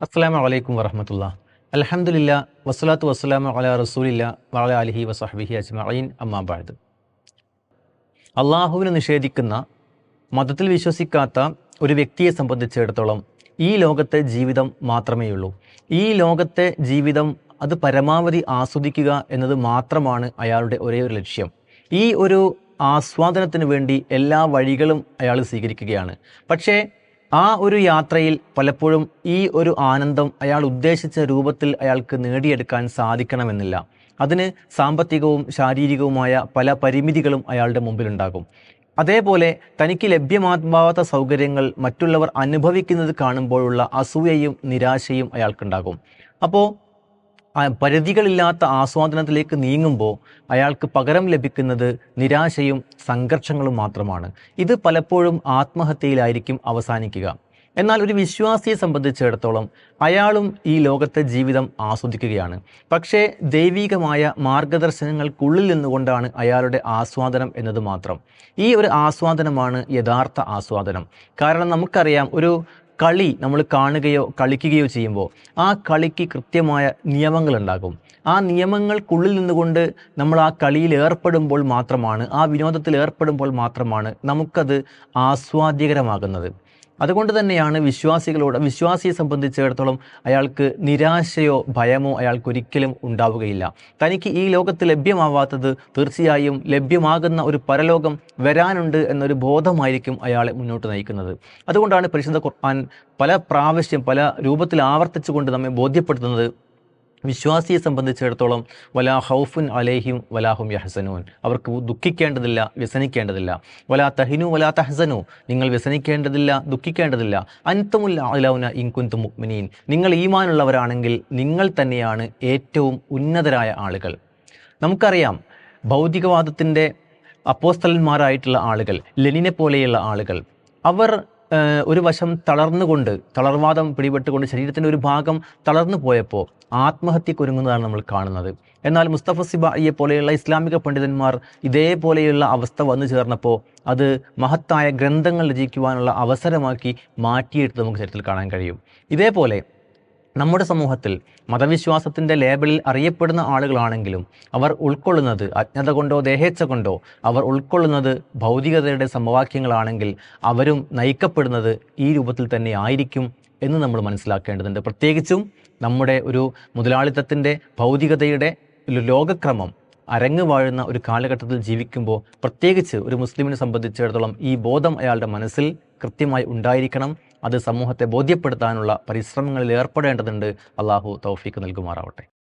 അസ്സലാമു അലൈക്കും വറഹമത്തുള്ള. അലഹമുല്ല വസ്സലാത്തു വസ്സലാമു അല റസൂലില്ല വള അലഹി വസഹബിഹി അജ്മഈൻ. അമ്മാബാദ് അള്ളാഹുവിനെ നിഷേധിക്കുന്ന മതത്തിൽ വിശ്വസിക്കാത്ത ഒരു വ്യക്തിയെ സംബന്ധിച്ചിടത്തോളം ഈ ലോകത്തെ ജീവിതം മാത്രമേ ഉള്ളൂ. ഈ ലോകത്തെ ജീവിതം അത് പരമാവധി ആസ്വദിക്കുക എന്നത് മാത്രമാണ് അയാളുടെ ഒരേ ഒരു ലക്ഷ്യം. ഈ ഒരു ആസ്വാദനത്തിന് വേണ്ടി എല്ലാ വഴികളും അയാൾ സ്വീകരിക്കുകയാണ്. പക്ഷേ ആ ഒരു യാത്രയിൽ പലപ്പോഴും ഈ ഒരു ആനന്ദം അയാൾ ഉദ്ദേശിച്ച രൂപത്തിൽ അയാൾക്ക് നേടിയെടുക്കാൻ സാധിക്കണമെന്നില്ല. അതിന് സാമ്പത്തികവും ശാരീരികവുമായ പല പരിമിതികളും അയാളുടെ മുമ്പിലുണ്ടാകും. അതേപോലെ തനിക്ക് ലഭ്യമാവാത്ത സൗകര്യങ്ങൾ മറ്റുള്ളവർ അനുഭവിക്കുന്നത് കാണുമ്പോഴുള്ള അസൂയയും നിരാശയും അയാൾക്കുണ്ടാകും. അപ്പോൾ പരിധികളില്ലാത്ത ആസ്വാദനത്തിലേക്ക് നീങ്ങുമ്പോൾ അയാൾക്ക് പകരം ലഭിക്കുന്നത് നിരാശയും സംഘർഷങ്ങളും മാത്രമാണ്. ഇത് പലപ്പോഴും ആത്മഹത്യയിലായിരിക്കും അവസാനിക്കുക. എന്നാൽ ഒരു വിശ്വാസിയെ സംബന്ധിച്ചിടത്തോളം അയാളും ഈ ലോകത്തെ ജീവിതം ആസ്വദിക്കുകയാണ്. പക്ഷേ ദൈവികമായ മാർഗദർശനങ്ങൾക്കുള്ളിൽ നിന്നുകൊണ്ടാണ് അയാളുടെ ആസ്വാദനം എന്നത് മാത്രം. ഈ ഒരു ആസ്വാദനമാണ് യഥാർത്ഥ ആസ്വാദനം. കാരണം നമുക്കറിയാം ഒരു കളി നമ്മൾ കാണുകയോ കളിക്കുകയോ ചെയ്യുമ്പോൾ ആ കളിക്ക് കൃത്യമായ നിയമങ്ങൾ ഉണ്ടാകും ആ നിയമങ്ങൾക്കുള്ളിൽ നിന്നുകൊണ്ട് നമ്മൾ ആ കളിയിൽ ഏർപ്പെടുമ്പോൾ മാത്രമാണ് ആ വിനോദത്തിൽ ഏർപ്പെടുമ്പോൾ മാത്രമാണ് നമുക്കത് ആസ്വാദ്യകരമാകുന്നത്. അതുകൊണ്ട് തന്നെയാണ് വിശ്വാസികളോട് വിശ്വാസിയെ സംബന്ധിച്ചിടത്തോളം അയാൾക്ക് നിരാശയോ ഭയമോ അയാൾക്ക് ഒരിക്കലും ഉണ്ടാവുകയില്ല. തനിക്ക് ഈ ലോകത്ത് ലഭ്യമാവാത്തത് തീർച്ചയായും ലഭ്യമാകുന്ന ഒരു പരലോകം വരാനുണ്ട് എന്നൊരു ബോധമായിരിക്കും അയാളെ മുന്നോട്ട് നയിക്കുന്നത്. അതുകൊണ്ടാണ് പരിശുദ്ധ ഖുർആൻ പല പ്രാവശ്യം പല രൂപത്തിൽ ആവർത്തിച്ചുകൊണ്ട് നമ്മെ ബോധ്യപ്പെടുത്തുന്നത് വിശ്വാസിയെ സംബന്ധിച്ചിടത്തോളം വലാ ഹൗഫുൻ അലേഹിം വലാഹും യഹസനൂൻ. അവർക്ക് ദുഃഖിക്കേണ്ടതില്ല വ്യസനിക്കേണ്ടതില്ല. വലാ തഹിനു വലാ തഹസനു. നിങ്ങൾ വ്യസനിക്കേണ്ടതില്ല ദുഃഖിക്കേണ്ടതില്ല. അൻതമുല്ല അലൗന ഇൻകുന്തു മുക്മിനീൻ നിങ്ങൾ ഈമാനുള്ളവരാണെങ്കിൽ നിങ്ങൾ തന്നെയാണ് ഏറ്റവും ഉന്നതരായ ആളുകൾ. നമുക്കറിയാം ഭൗതികവാദത്തിന്റെ അപ്പോസ്തലന്മാരായിട്ടുള്ള ആളുകൾ ലെനിനെ പോലെയുള്ള ആളുകൾ അവർ ഒരു വശം തളർന്നുകൊണ്ട് തളർവാദം പിടിപെട്ടുകൊണ്ട് ശരീരത്തിന്റെ ഒരു ഭാഗം തളർന്നു പോയപ്പോൾ ആത്മഹത്യക്കൊരുങ്ങുന്നതാണ് നമ്മൾ കാണുന്നത്. എന്നാൽ മുസ്തഫ സിബായിയെ പോലെയുള്ള ഇസ്ലാമിക പണ്ഡിതന്മാർ ഇതേപോലെയുള്ള അവസ്ഥ വന്നു ചേർന്നപ്പോൾ അത് മഹത്തായ ഗ്രന്ഥങ്ങൾ രചിക്കുവാനുള്ള അവസരമാക്കി മാറ്റിയെടുത്ത് നമുക്ക് ചരിത്രത്തിൽ കാണാൻ കഴിയും. ഇതേപോലെ നമ്മുടെ സമൂഹത്തിൽ മതവിശ്വാസത്തിന്റെ ലേബലിൽ അറിയപ്പെടുന്ന ആളുകളാണെങ്കിലും അവർ ഉൾക്കൊള്ളുന്നത് അജ്ഞത കൊണ്ടോ ദേഹേച്ഛ കൊണ്ടോ അവർ ഉൾക്കൊള്ളുന്നത് ഭൗതികതയുടെ സമവാക്യങ്ങളാണെങ്കിൽ അവരും നയിക്കപ്പെടുന്നത് ഈ രൂപത്തിൽ തന്നെ ആയിരിക്കും എന്ന് നമ്മൾ മനസ്സിലാക്കേണ്ടതുണ്ട്. പ്രത്യേകിച്ചും നമ്മുടെ ഒരു മുതലാളിത്തത്തിന്റെ ഭൗതികതയുടെ ലോകക്രമം അരങ്ങ് വാഴുന്ന ഒരു കാലഘട്ടത്തിൽ ജീവിക്കുമ്പോൾ പ്രത്യേകിച്ച് ഒരു മുസ്ലിമിനെ സംബന്ധിച്ചിടത്തോളം ഈ ബോധം അയാളുടെ മനസ്സിൽ കൃത്യമായി ഉണ്ടായിരിക്കണം. അത് സമൂഹത്തെ ബോധ്യപ്പെടുത്താനുള്ള പരിശ്രമങ്ങളിൽ ഏർപ്പെടേണ്ടതുണ്ട്. അള്ളാഹു തൗഫീക്ക് നൽകുമാറാവട്ടെ.